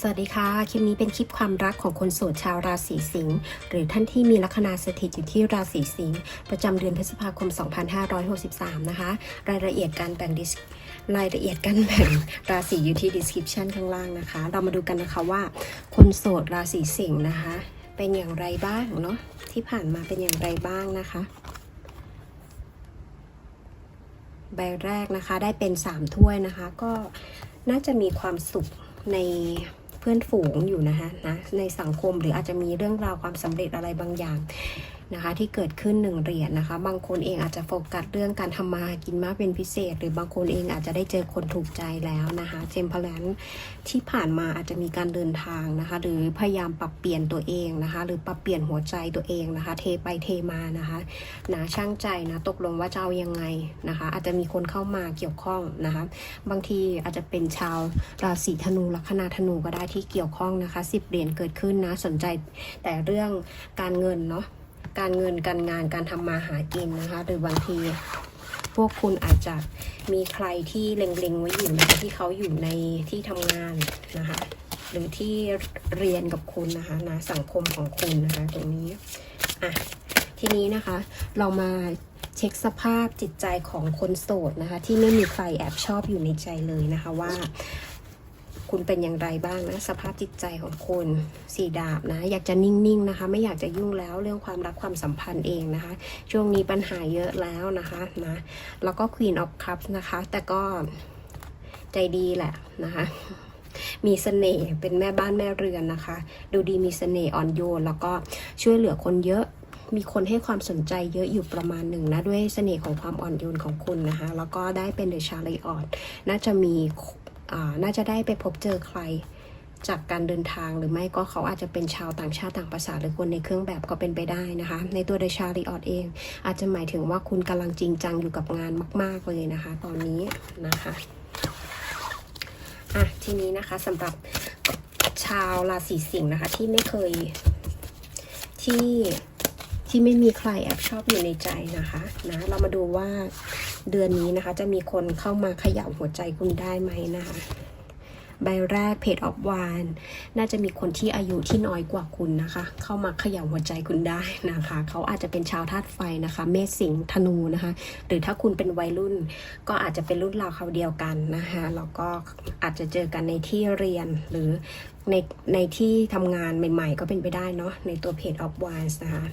สวัสดีค่ะ คลิปนี้เป็นคลิปความรักของคนโสดชาวราศีสิงห์หรือท่านที่มีลัคนาสถิตอยู่ที่ราศีสิงห์ประจำเดือนพฤษภาคม 2563 นะคะ รายละเอียดการแบ่ง dis- รายละเอียดการแบ่งราศีอยู่ที่ description ข้างล่างนะคะ เรามาดูกันนะคะว่า คนโสดราศีสิงห์นะคะ เป็นอย่างไรบ้างเนาะที่ผ่านมาเป็นอย่างไรบ้างนะคะใบแรกนะคะได้เป็น 3 ถ้วยนะคะ ก็น่าจะมีความสุขใน พื่อนฝูงอยู่นะคะนะในสังคมหรืออาจจะมีเรื่องราวความสำเร็จอะไรบางอย่าง นะคะที่เกิดขึ้นหนึ่งเหรียญนะคะ บางคนเองอาจจะโฟกัสเรื่องการทำมาหากินมากเป็นพิเศษ หรือบางคนเองอาจจะได้เจอคนถูกใจแล้วนะคะเจมพลันที่ผ่านมาอาจจะมีการเดินทางนะคะ หรือพยายามปรับเปลี่ยนตัวเองนะคะ หรือปรับเปลี่ยนหัวใจตัวเองนะคะ เทไปเทมานะคะนะช่างใจนะตกลงว่าจะเอายังไงนะคะ อาจจะมีคนเข้ามาเกี่ยวข้องนะคะ บางทีอาจจะเป็นชาวราศีธนูลัคนาธนูก็ได้ที่เกี่ยวข้องนะคะสิบเหรียญเกิดขึ้นนะสนใจแต่เรื่องการเงินเนาะ การเงินการงานการทำมาหากินนะคะ หรือบางที พวกคุณอาจจะมีใครที่เล็งๆไว้อยู่นะคะที่เขาอยู่ในที่ทำงานนะคะ หรือที่เรียนกับคุณนะคะนะสังคมของคุณนะคะ ตรงนี้อะทีนี้นะคะ เรามาเช็คสภาพจิตใจของคนโสดนะคะ ที่ไม่มีใครแอบชอบอยู่ในใจเลยนะคะว่า คุณเป็นอย่างไรบ้างนะ สภาพจิตใจของคุณสีดาบนะ อยากจะนิ่งๆนะคะ ไม่อยากจะยุ่งแล้วเรื่องความรักความสัมพันธ์เองนะคะ ช่วงนี้ปัญหาเยอะแล้วนะคะนะแล้วก็ Queen of Cups นะคะ แต่ก็ใจดีแหละนะคะมีเสน่ห์เป็นแม่บ้านแม่เรือนนะคะ ดูดีมีเสน่ห์อ่อนโยน แล้วก็ช่วยเหลือคนเยอะ มีคนให้ความสนใจเยอะอยู่ประมาณหนึ่งนะ ด้วยเสน่ห์ของความอ่อนโยนของคุณนะคะ แล้วก็ได้เป็นเดอะชาลีออดน่าจะมี น่าจะได้ไปพบเจอใครจากการเดินทางหรือไม่ก็เขาอาจจะเป็นชาวต่างชาติต่างภาษาหรือคนในเครื่องแบบก็เป็นไปได้นะคะ ในตัวเดชาลีออดเอง อาจจะหมายถึงว่าคุณกำลังจริงจังอยู่กับงานมาก ๆเลยนะคะ ตอนนี้นะคะอะทีนี้นะคะสำหรับชาวราศีสิงห์นะคะที่ไม่เคยที่ที่ไม่มีใครแอบชอบอยู่ในใจนะคะนะเรามาดูว่า เดือนนี้นะคะ จะมีคนเข้ามาขย่าหัวใจคุณได้ไหมนะคะ ใบแรกเพจออฟวานน่าจะมีคนที่อายุที่น้อยกว่าคุณนะคะ เข้ามาขย่าหัวใจคุณได้นะคะ เขาอาจจะเป็นชาวธาตุไฟนะคะ เมษสิงห์ธนูนะคะ หรือถ้าคุณเป็นวัยรุ่น ก็อาจจะเป็นรุ่นราวเขาเดียวกันนะคะแล้วก็อาจจะเจอกันในที่เรียนหรือในในที่ทำงานใหม่ ๆ ก็เป็นไปได้เนาะในตัวเพจออฟวานนะคะ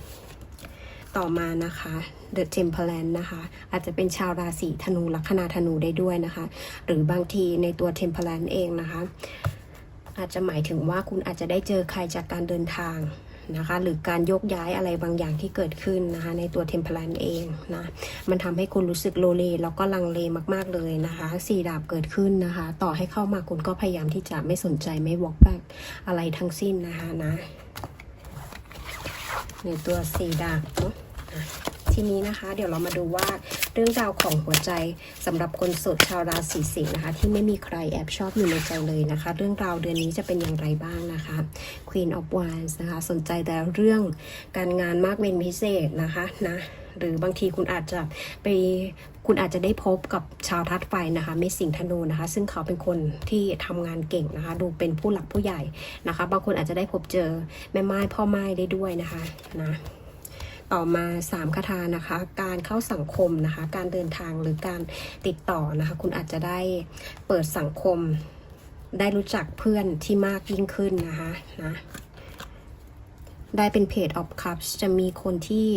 ต่อมานะคะ The Temperance นะคะ อาจจะเป็นชาวราศีธนูลัคนาธนูได้ด้วยนะคะ หรือบางทีในตัว Temperance เองนะคะ อาจจะหมายถึงว่าคุณอาจจะได้เจอใครจากการเดินทางนะคะหรือการยกย้ายอะไรบางอย่างที่เกิดขึ้นนะคะ ในตัว Temperance เองนะมันทำให้คุณรู้สึกโลเลแล้วก็ลังเลมากๆเลยนะคะสี่ดาบเกิดขึ้นนะคะ ต่อให้เข้ามาคุณก็พยายามที่จะไม่สนใจไม่ walk back อะไรทั้งสิ้นนะคะนะในตัวสีดาบเนาะ ทีนี้นะคะเดี๋ยวเรามาดูว่าเรื่องราวของหัวใจสำหรับคนโสดชาวราศีสิงห์นะคะ ที่ไม่มีใครแอบชอบอยู่ในใจเลยนะคะ เรื่องราวเดือนนี้จะเป็นอย่างไรบ้างนะคะ Queen of Wands นะคะ สนใจแต่เรื่องการงานมากเป็นพิเศษนะคะนะหรือบางทีคุณอาจจะไปคุณอาจจะได้พบกับชาวทัดไฟนะคะเมสิงห์ธนูนะคะ ซึ่งเขาเป็นคนที่ทำงานเก่งนะคะ ดูเป็นผู้หลักผู้ใหญ่นะคะ บางคนอาจจะได้พบเจอแม่ไม้พ่อไม้ได้ด้วยนะคะนะ ต่อมา3คาถานะคะ การเข้าสังคมนะคะ การเดินทางหรือการติดต่อนะคะ คุณอาจจะได้เปิดสังคม ได้รู้จักเพื่อนที่มากยิ่งขึ้นนะคะนะได้เป็นเพจออฟคัพจะมีคนที่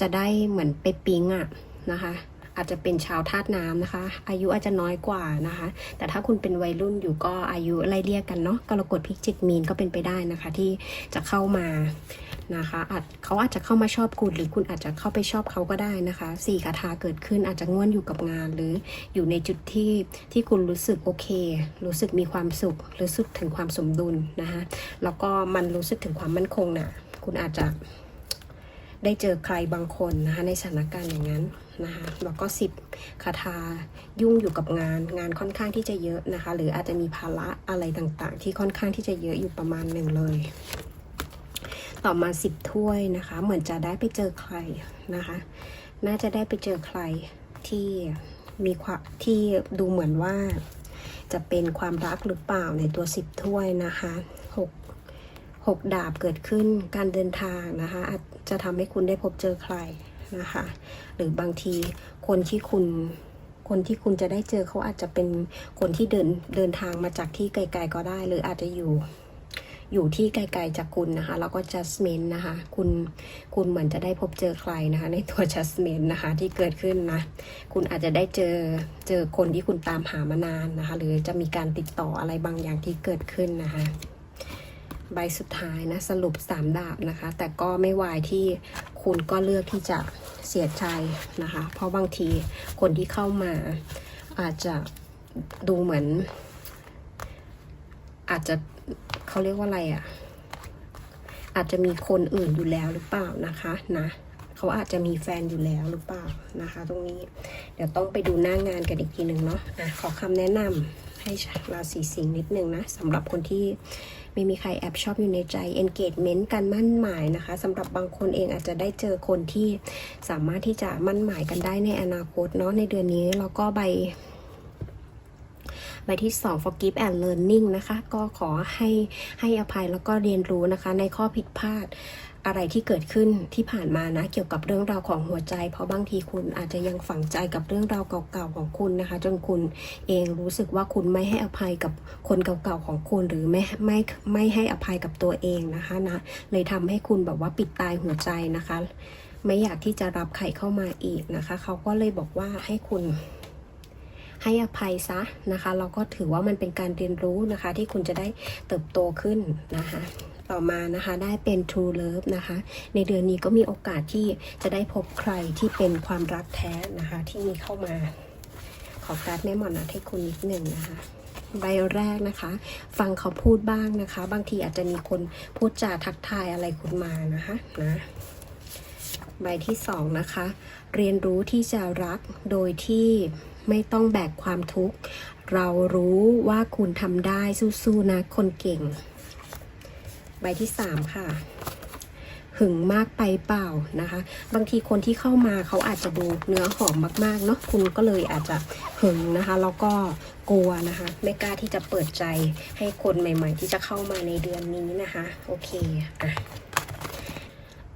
จะได้เหมือนไปปิ๊งอะนะคะ อาจจะเป็นชาวธาตุน้ำนะคะ อายุอาจจะน้อยกว่านะคะ แต่ถ้าคุณเป็นวัยรุ่นอยู่ก็อายุไล่เรียกกันเนาะกรกฎพิจิกมีนก็เป็นไปได้นะคะ ที่จะเข้ามานะคะอาจเขาอาจจะเข้ามาชอบคุณหรือคุณอาจจะเข้าไปชอบเขาก็ได้นะคะสี่คาถาเกิดขึ้นอาจจะง่วนอยู่กับงาน หรืออยู่ในจุดที่ที่คุณรู้สึกโอเค รู้สึกมีความสุข รู้สึกถึงความสมดุลนะคะแล้วก็มันรู้สึกถึงความมั่นคงน่ะคุณอาจจะได้เจอใครบางคนนะคะในสถานการณ์อย่างนั้น นะคะแล้วก็สิบคาถายุ่งอยู่กับงานงานค่อนข้างที่จะเยอะนะคะ หรืออาจจะมีภาระอะไรต่างๆ ที่ค่อนข้างที่จะเยอะอยู่ประมาณหนึ่งเลย ต่อมาสิบถ้วยนะคะ เหมือนจะได้ไปเจอใครนะคะ น่าจะได้ไปเจอใครที่มีความที่ดูเหมือนว่าจะเป็นความรักหรือเปล่าในตัวสิบถ้วยนะคะหกหกดาบเกิดขึ้นการเดินทางนะคะ อาจจะทำให้คุณได้พบเจอใคร นะคะ หรือบางทีคนที่คุณคนที่คุณจะได้เจอเขาอาจจะเป็นคนที่เดินเดินทางมาจากที่ไกล ๆ ก็ได้ หรืออาจจะอยู่อยู่ที่ไกลๆจากคุณนะคะ แล้วก็ judgment นะคะ คุณคุณเหมือนจะได้พบเจอใครนะคะ ในตัว judgment นะคะที่เกิดขึ้นนะ คุณอาจจะได้เจอเจอคนที่คุณตามหามานานนะคะ หรือจะมีการติดต่ออะไรบางอย่างที่เกิดขึ้นนะคะ ใบสุดท้ายนะสรุปสามดาบนะคะ แต่ก็ไม่วายที่คุณก็เลือกที่จะเสียใจนะคะ เพราะบางทีคนที่เข้ามาอาจจะดูเหมือน อาจจะเขาเรียกว่าอะไรอะ่ะ อาจจะมีคนอื่นอยู่แล้วหรือเปล่านะคะนะเขาอาจจะมีแฟนอยู่แล้วหรือเปล่านะคะ ตรงนี้เดี๋ยวต้องไปดูหน้างานกันอีกทีหนึ่งเนาะอะขอคำแนะนำให้ราศีสิงห์นิดนึงนะสำหรับคนที่ ไม่มีใครแอบชอบอยู่ในใจ engagement การมั่นหมายนะคะสำหรับบางคนเองอาจจะได้เจอคนที่สามารถที่จะมั่นหมายกันได้ในอนาคตเนาะในเดือนนี้แล้วก็ใบใบที่ 2 forgive and learning นะคะ ก็ขอให้ให้อภัยแล้วก็เรียนรู้นะคะในข้อผิดพลาด อะไรที่เกิดขึ้นที่ผ่านมานะ เกี่ยวกับเรื่องราวของหัวใจ เพราะบางทีคุณอาจจะยังฝังใจกับเรื่องราวเก่าๆของคุณนะคะ จนคุณเองรู้สึกว่าคุณไม่ให้อภัยกับคนเก่าๆของคุณ หรือไม่ไม่ไม่ให้อภัยกับตัวเองนะคะนะเลยทำให้คุณแบบว่าปิดตายหัวใจนะคะ ไม่อยากที่จะรับใครเข้ามาอีกนะคะ เขาก็เลยบอกว่าให้คุณให้อภัยซะนะคะ เราก็ถือว่ามันเป็นการเรียนรู้นะคะ ที่คุณจะได้เติบโตขึ้นนะคะ ต่อมานะคะได้เป็น True Love นะคะ ในเดือนนี้ก็มีโอกาสที่จะได้พบใครที่เป็นความรักแท้นะคะที่มีเข้ามาขอการแม่หมอนัดให้คุณนิดหนึ่งนะคะใบแรกนะคะ ฟังเขาพูดบ้างนะคะ บางทีอาจจะมีคนพูดจาทักทายอะไรคุณมานะคะนะใบที่สองนะคะ เรียนรู้ที่จะรักโดยที่ไม่ต้องแบกความทุกข์ เรารู้ว่าคุณทำได้สู้ๆนะคนเก่ง ใบที่สามค่ะ หึงมากไปเปล่านะคะ บางทีคนที่เข้ามาเขาอาจจะดูเนื้อหอมมากๆเนาะคุณก็เลยอาจจะหึงนะคะ แล้วก็กลัวนะคะ ไม่กล้าที่จะเปิดใจให้คนใหม่ ๆ ที่จะเข้ามาในเดือนนี้นะคะ โอเคอะ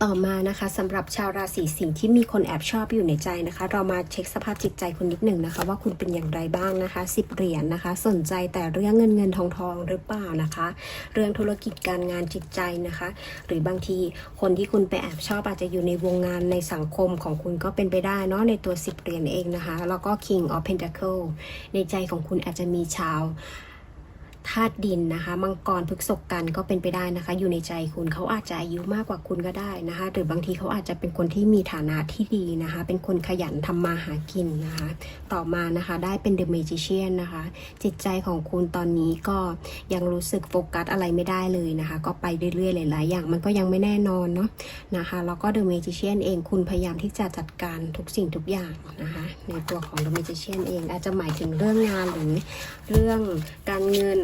ต่อมานะคะสำหรับชาวราศีสิงห์ที่มีคนแอบชอบอยู่ในใจนะคะ เรามาเช็คสภาพจิตใจคุณนิดหนึ่งนะคะ ว่าคุณเป็นอย่างไรบ้างนะคะสิบเหรียญนะคะ สนใจแต่เรื่องเงินเงินทองทองหรือเปล่านะคะ เรื่องธุรกิจการงานจิตใจนะคะ หรือบางทีคนที่คุณไปแอบชอบอาจจะอยู่ในวงงานในสังคมของคุณก็เป็นไปได้เนาะในตัวสิบเหรียญเองนะคะ แล้วก็ King of Pentacle ในใจของคุณอาจจะมีชาว ธาตุดินนะคะ มังกรพฤกษกกันก็เป็นไปได้นะคะ อยู่ในใจคุณเขาอาจจะอายุมากกว่าคุณก็ได้นะคะ หรือบางทีเขาอาจจะเป็นคนที่มีฐานะที่ดีนะคะ เป็นคนขยันทำมาหากินนะคะ ต่อมานะคะได้เป็น The Magician นนะคะ จิตใจของคุณตอนนี้ก็ยังรู้สึกโฟกัสอะไรไม่ได้เลยนะคะ ก็ไปเรื่อยๆหลายๆอย่างมันก็ยังไม่แน่นอนเนาะนะคะแล้วก็ The Magician เองคุณพยายามที่จะจัดการทุกสิ่งทุกอย่างนะคะ ในตัวของ The Magician เองอาจจะหมายถึงเรื่องงานหรือเรื่องการเงิน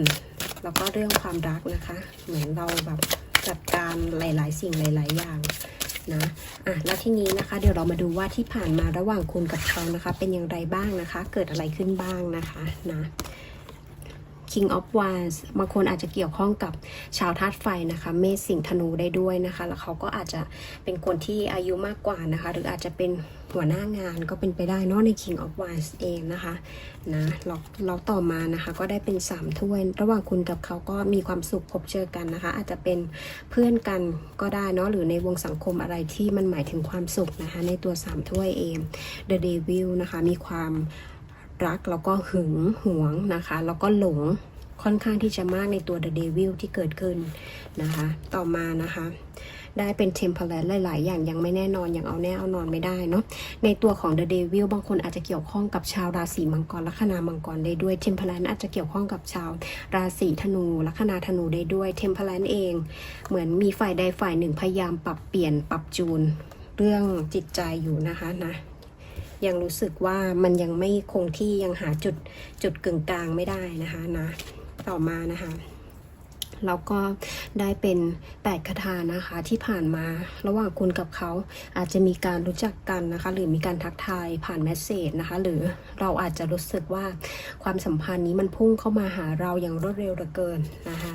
แล้วก็เรื่องความรักนะคะ เหมือนเราแบบจัดการหลาย ๆ สิ่งหลาย ๆ อย่างนะอะแล้วทีนี้นะคะ เดี๋ยวเรามาดูว่าที่ผ่านมาระหว่างคุณกับเขานะคะ เป็นอย่างไรบ้างนะคะ เกิดอะไรขึ้นบ้างนะคะนะ King of Wands บางคนอาจจะเกี่ยวข้องกับชาวธาตุไฟนะคะเมษสิงห์ธนูได้ด้วยนะคะ แล้วเขาก็อาจจะเป็นคนที่อายุมากกว่านะคะ หรืออาจจะเป็นหัวหน้างานก็เป็นไปได้เนอะใน King of Wands เองนะคะนะเราเราต่อมานะคะก็ได้เป็น3ถ้วย ระหว่างคุณกับเขาก็มีความสุขพบเจอกันนะคะ อาจจะเป็นเพื่อนกันก็ได้เนาะหรือในวงสังคมอะไรที่มันหมายถึงความสุขนะคะ ในตัว3ถ้วยเอง The Devil นะคะมีความ รักแล้วก็หึงหวงนะคะ แล้วก็หลงค่อนข้างที่จะมากในตัว The Devil ที่เกิดขึ้นนะคะ ต่อมานะคะ ได้เป็น Temperance หลาย ๆ อย่างยังไม่แน่นอนยังเอาแน่เอานอนไม่ได้เนาะในตัวของ The Devil บางคนอาจจะเกี่ยวข้องกับชาวราศีมังกรลัคนามังกรได้ด้วย Temperance อาจจะเกี่ยวข้องกับชาวราศีธนูลัคนาธนูได้ด้วย Temperance เอง เหมือนมีฝ่ายใดฝ่ายหนึ่งพยายามปรับเปลี่ยนปรับจูนเรื่องจิตใจอยู่นะคะนะ ยังรู้สึกว่ามันยังไม่คงที่ยังหาจุดจุดกึ่งกลางไม่ได้นะคะนะ ต่อมานะคะแล้วก็ได้เป็นแปดคาถานะคะที่ผ่านมาระหว่างคุณกับเขาอาจจะมีการรู้จักกันนะคะ หรือมีการทักทายผ่านแมสเซจนะคะ หรือเราอาจจะรู้สึกว่าความสัมพันธ์นี้มันพุ่งเข้ามาหาเราอย่างรวดเร็วเหลือเกินนะคะ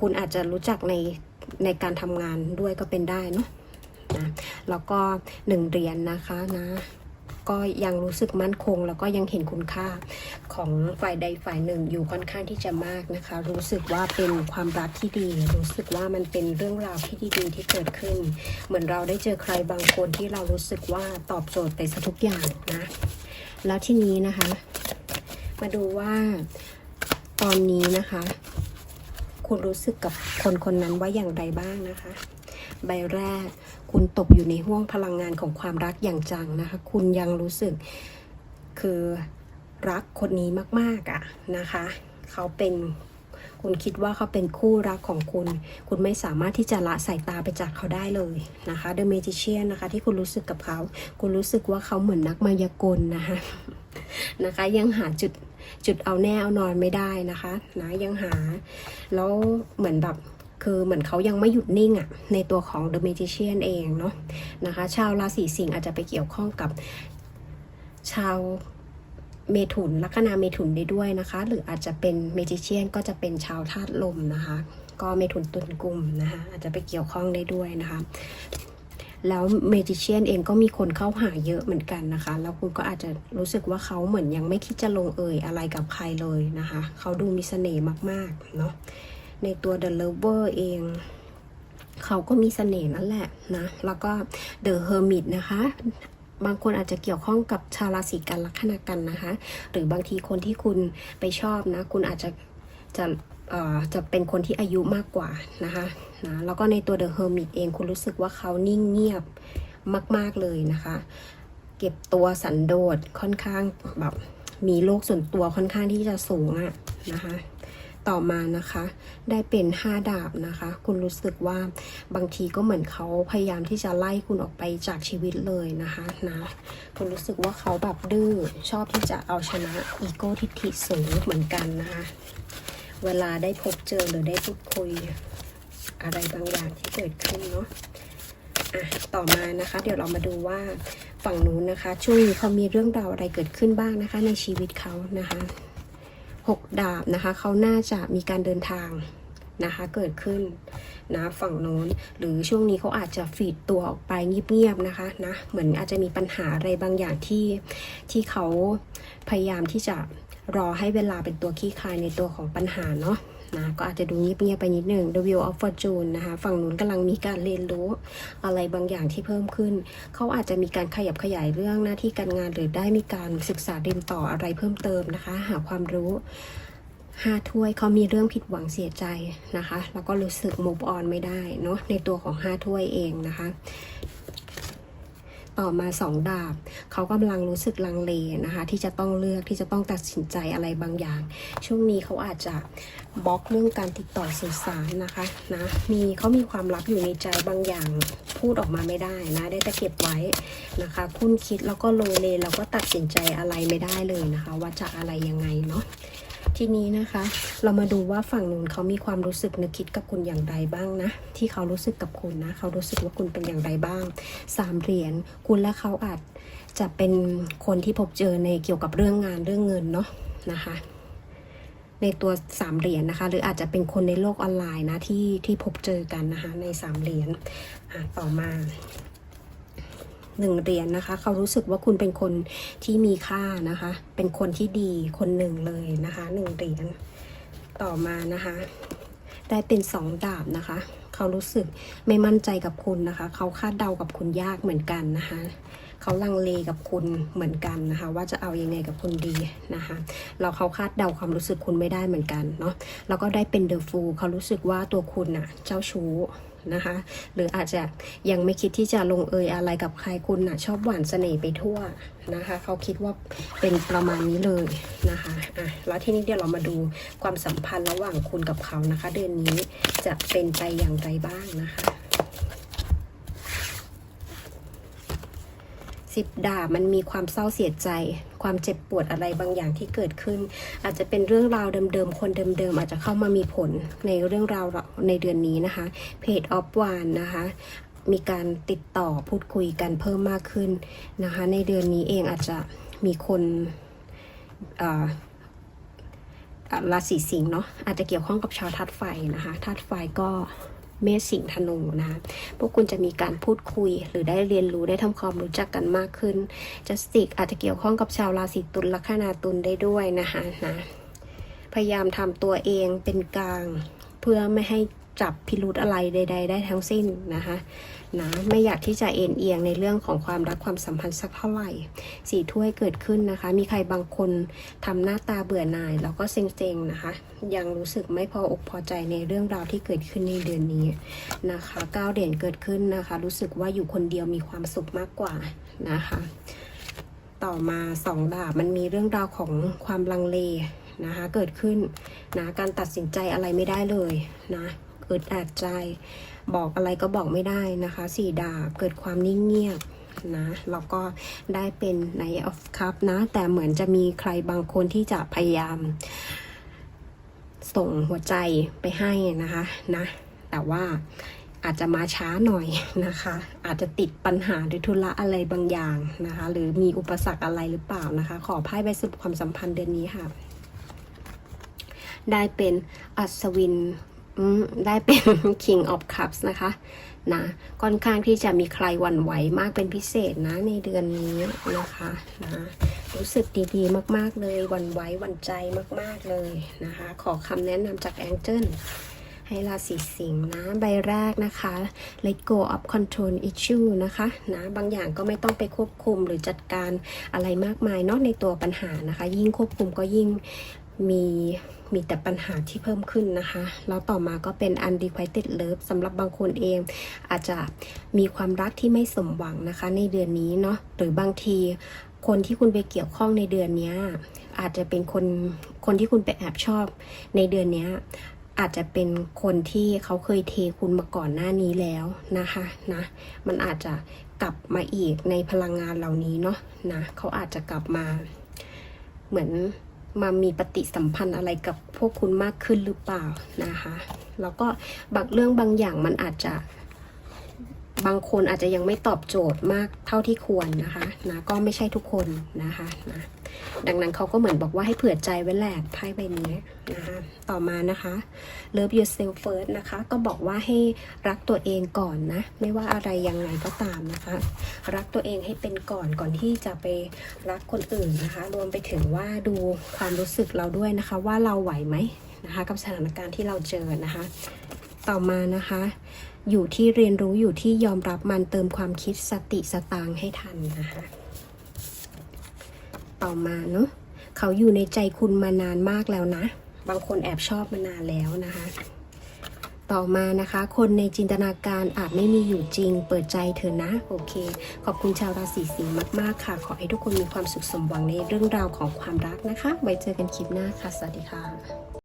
คุณอาจจะรู้จักในในการทำงานด้วยก็เป็นได้เนาะ นะแล้วก็หนึ่งเหรียญนนะคะนะก็ยังรู้สึกมั่นคง แล้วก็ยังเห็นคุณค่าของฝ่ายใดฝ่ายหนึ่งอยู่ค่อนข้างที่จะมากนะคะ รู้สึกว่าเป็นความรักที่ดี รู้สึกว่ามันเป็นเรื่องราวที่ดีๆที่เกิดขึ้น เหมือนเราได้เจอใครบางคนที่เรารู้สึกว่าตอบโจทย์ไปซะทุกอย่างนะแล้วที่นี้นะคะ มาดูว่าตอนนี้นะคะ คุณรู้สึกกับคนคนนั้นว่าอย่างไรบ้างนะคะ ใบแรก คุณตกอยู่ในห่วงพลังงานของความรักอย่างจังนะคะ คุณยังรู้สึกคือรักคนนี้มากๆอะ่ะนะคะ เขาเป็นคุณคิดว่าเขาเป็นคู่รักของคุณ คุณไม่สามารถที่จะละสายตาไปจากเขาได้เลยนะคะ The Magician นะคะ ที่คุณรู้สึกกับเขา คุณรู้สึกว่าเขาเหมือนนักมายากลนะคะนะคะ ยังหาจุดจุดเอาแน่เอานอนไม่ได้นะคะนะยังหา แล้วเหมือนแบบ คือเหมือนเขายังไม่หยุดนิ่งอะ่ะในตัวของ The Magician เองเนาะนะคะ ชาวราศีสิงห์อาจจะไปเกี่ยวข้องกับชาวเมถุนลัคนาเมถุนได้ด้วยนะคะ หรืออาจจะเป็นเมจิเชียนก็จะเป็นชาวธาตุลมนะคะ ก็เมถุนตุลกลุ่มนะคะอาจจะไปเกี่ยวข้องได้ด้วยนะคะ แล้วเมจิเชียนเองก็มีคนเข้าหาเยอะเหมือนกันนะคะ แล้วคุณก็อาจจะรู้สึกว่าเขาเหมือนยังไม่คิดจะลงเอยอะไรกับใครเลยนะคะ เขาดูมีเสน่ห์มากๆเนาะ ในตัว The Lover เองเขาก็มีเสน่ห์นั่นแหละนะ แล้วก็ The Hermit นะคะ บางคนอาจจะเกี่ยวข้องกับชาวราศีกันลัคนากันนะคะ หรือบางทีคนที่คุณไปชอบนะ คุณอาจจะจะเอ่อจะเป็นคนที่อายุมากกว่านะคะนะแล้วก็ในตัว The Hermit เองคุณรู้สึกว่าเขานิ่งเงียบมาก ๆ เลยนะคะ เก็บตัวสันโดษค่อนข้างแบบมีโลกส่วนตัวค่อนข้างที่จะสูงอะนะคะ ต่อมานะคะ ได้เป็นห้าดาบนะคะ คุณรู้สึกว่าบางทีก็เหมือนเขาพยายามที่จะไล่คุณออกไปจากชีวิตเลยนะคะนะคุณรู้สึกว่าเขาแบบดื้อชอบที่จะเอาชนะอีโก้ทิฐิสูงเหมือนกันนะคะเวลาได้พบเจอหรือได้พูดคุยอะไรบางอย่างที่เกิดขึ้นเนาะอะต่อมานะคะ เดี๋ยวเรามาดูว่าฝั่งนู้นนะคะ ช่วงนี้เขามีเรื่องราวอะไรเกิดขึ้นบ้างนะคะ ในชีวิตเขานะคะ หกดาบนะคะเขาน่าจะมีการเดินทางนะคะเกิดขึ้นนะฝั่งโน้นหรือช่วงนี้เขาอาจจะฟีดตัวออกไปเงียบๆนะคะนะเหมือนอาจจะมีปัญหาอะไรบางอย่างที่ที่เขาพยายามที่จะรอให้เวลาเป็นตัวขี้คายในตัวของปัญหาเนาะ นะก็อาจจะดูเงียบๆไปนิดหนึ่ง The Wheel of Fortune นะคะ ฝั่งนู้นกำลังมีการเรียนรู้อะไรบางอย่างที่เพิ่มขึ้น เขาอาจจะมีการขยับขยายเรื่องหน้าที่การงานหรือได้มีการศึกษาเรียนต่ออะไรเพิ่มเติมนะคะ หาความรู้ห้าถ้วยเขามีเรื่องผิดหวังเสียใจนะคะ แล้วก็รู้สึก move on ไม่ได้เนาะในตัวของห้าถ้วยเองนะคะ ต่อมาสองดาบ เขากำลังรู้สึกลังเลนะคะ ที่จะต้องเลือกที่จะต้องตัดสินใจอะไรบางอย่าง ช่วงนี้เขาอาจจะบล็อกเรื่องการติดต่อสื่อสารนะคะนะมีเขามีความลับอยู่ในใจบางอย่างพูดออกมาไม่ได้นะ ได้แต่เก็บไว้นะคะ คุณคิดแล้วก็โลเลแล้วก็ตัดสินใจอะไรไม่ได้เลยนะคะ ว่าจะอะไรยังไงเนาะ ทีนี้นะคะ เรามาดูว่าฝั่งนู้นเขามีความรู้สึกนึกคิดกับคุณอย่างไรบ้างนะ ที่เขารู้สึกกับคุณนะ เขารู้สึกว่าคุณเป็นอย่างไรบ้างสามเหรียญคุณและเขาอาจจะเป็นคนที่พบเจอในเกี่ยวกับเรื่องงานเรื่องเงินเนาะนะคะ ในตัวสามเหรียญนะคะ หรืออาจจะเป็นคนในโลกออนไลน์นะที่ที่พบเจอกันนะคะ ในสามเหรียญต่อมา หนึ่งเหรียญนะคะ เขารู้สึกว่าคุณเป็นคนที่มีค่านะคะ เป็นคนที่ดีคนหนึ่งเลยนะคะหนึ่งเหรียญต่อมานะคะ ได้เป็นสองดาบนะคะ เขารู้สึกไม่มั่นใจกับคุณนะคะ เขาคาดเดากับคุณยากเหมือนกันนะคะ เขาลังเลกับคุณเหมือนกันนะคะ ว่าจะเอายังไงกับคุณดีนะคะแล้วเขาคาดเดาความรู้สึกคุณไม่ได้เหมือนกันเนาะแล้วก็ได้เป็นเดอะฟูลเขารู้สึกว่าตัวคุณน่ะเจ้าชู้นะคะ หรืออาจจะยังไม่คิดที่จะลงเอยอะไรกับใครคุณน่ะชอบหวานเสน่ห์ไปทั่วนะคะ เขาคิดว่าเป็นประมาณนี้เลยนะคะอะแล้วทีนี้เดี๋ยวเรามาดูความสัมพันธ์ระหว่างคุณกับเขานะคะ เดือนนี้จะเป็นไปอย่างไรบ้างนะคะ สิบดาบมันมีความเศร้าเสียใจ ความเจ็บปวดอะไรบางอย่างที่เกิดขึ้น อาจจะเป็นเรื่องราวเดิมๆ คนเดิมๆ อาจจะเข้ามามีผลในเรื่องราวในเดือนนี้นะคะ เพจออฟวานนะคะมีการติดต่อพูดคุยกันเพิ่มมากขึ้นนะคะ ในเดือนนี้เองอาจจะมีคนราศีสิงห์เนาะอาจจะเกี่ยวข้องกับชาวธาตุไฟนะคะธาตุไฟก็ เมษสิงห์ธนูนะคะพวกคุณจะมีการพูดคุย หรือได้เรียนรู้ได้ทำความรู้จักกันมากขึ้นจัสติกอาจจะเกี่ยวข้องกับชาวราศีตุลลัคนาตุลได้ด้วยนะคะนะพยายามทำตัวเองเป็นกลาง เพื่อไม่ให้จับพิรุธอะไรใด ๆ ได้ทั้งสิ้นนะคะ นะ ไม่อยากที่จะเอ็นเอียงในเรื่องของความรักความสัมพันธ์สักเท่าไหร่สี่ถ้วยเกิดขึ้นนะคะ มีใครบางคนทำหน้าตาเบื่อหน่าย แล้วก็เซ็งๆนะคะ ยังรู้สึกไม่พออกพอใจในเรื่องราวที่เกิดขึ้นในเดือนนี้นะคะก้าวเด่นเกิดขึ้นนะคะ รู้สึกว่าอยู่คนเดียวมีความสุขมากกว่านะคะต่อมาสองดาบมันมีเรื่องราวของความลังเลนะคะเกิดขึ้นนะการตัดสินใจอะไรไม่ได้เลยนะอึดอัดใจ บอกอะไรก็บอกไม่ได้นะคะสี่ดาบเกิดความนิ่งเงียบนะแล้วก็ได้เป็น Knight of Cup นะ แต่เหมือนจะมีใครบางคนที่จะพยายาม ส่งหัวใจไปให้นะคะนะ แต่ว่าอาจจะมาช้าหน่อยนะคะ อาจจะติดปัญหาหรือธุระอะไรบางอย่างนะคะ หรือมีอุปสรรคอะไรหรือเปล่านะคะ ขอไพ่ใบสรุปความสัมพันธ์เดือนนี้ค่ะ ได้เป็นอัศวิน ได้เป็น King of Cups นะคะนะค่อนข้างที่จะมีใครหวั่นไหวมากเป็นพิเศษนะในเดือนนี้นะคะนะรู้สึกดีๆ มากๆเลยหวั่นไหวหวั่นใจมากๆเลยนะคะ ขอคำแนะนำจากแองเจิลให้ราศีสิงห์นะใบแรกนะคะ let go of control issue นะคะนะบางอย่างก็ไม่ต้องไปควบคุมหรือจัดการอะไรมากมายเนอกในตัวปัญหานะคะ ยิ่งควบคุมก็ยิ่งมี มีแต่ปัญหาที่เพิ่มขึ้นนะคะ แล้วต่อมาก็เป็น unrequited love สำหรับบางคนเอง อาจจะมีความรักที่ไม่สมหวังนะคะ ในเดือนนี้เนาะหรือบางทีคนที่คุณไปเกี่ยวข้องในเดือนนี้ อาจจะเป็นคนคนที่คุณไปแอบชอบในเดือนนี้อาจจะเป็นคนที่เขาเคยเทคุณมาก่อนหน้านี้แล้วนะคะนะมันอาจจะกลับมาอีกในพลังงานเหล่านี้เนาะนะเขาอาจจะกลับมาเหมือน มามีปฏิสัมพันธ์อะไรกับพวกคุณมากขึ้นหรือเปล่านะคะ แล้วก็บางเรื่องบางอย่างมันอาจจะ บางคนอาจจะยังไม่ตอบโจทย์มากเท่าที่ควรนะคะนะก็ไม่ใช่ทุกคนนะคะนะ ดังนั้นเขาก็เหมือนบอกว่าให้เผื่อใจไว้แหละไพ่ใบนี้นะคะต่อมานะคะ Love yourself first นะคะ ก็บอกว่าให้รักตัวเองก่อนนะ ไม่ว่าอะไรยังไงก็ตามนะคะ รักตัวเองให้เป็นก่อนก่อนที่จะไปรักคนอื่นนะคะ รวมไปถึงว่าดูความรู้สึกเราด้วยนะคะ ว่าเราไหวไหมนะคะ กับสถานการณ์ที่เราเจอนะคะ ต่อมานะคะอยู่ที่เรียนรู้อยู่ที่ยอมรับมันเติมความคิดสติสตางให้ทันนะคะ ต่อมาเนาะเขาอยู่ในใจคุณมานานมากแล้วนะ บางคนแอบชอบมานานแล้วนะคะ ต่อมานะคะ คนในจินตนาการอาจไม่มีอยู่จริง เปิดใจเถอะนะ โอเค ขอบคุณชาวราศีสิงห์มากๆค่ะ ขอให้ทุกคนมีความสุขสมหวังในเรื่องราวของความรักนะคะ ไว้เจอกันคลิปหน้าค่ะ สวัสดีค่ะ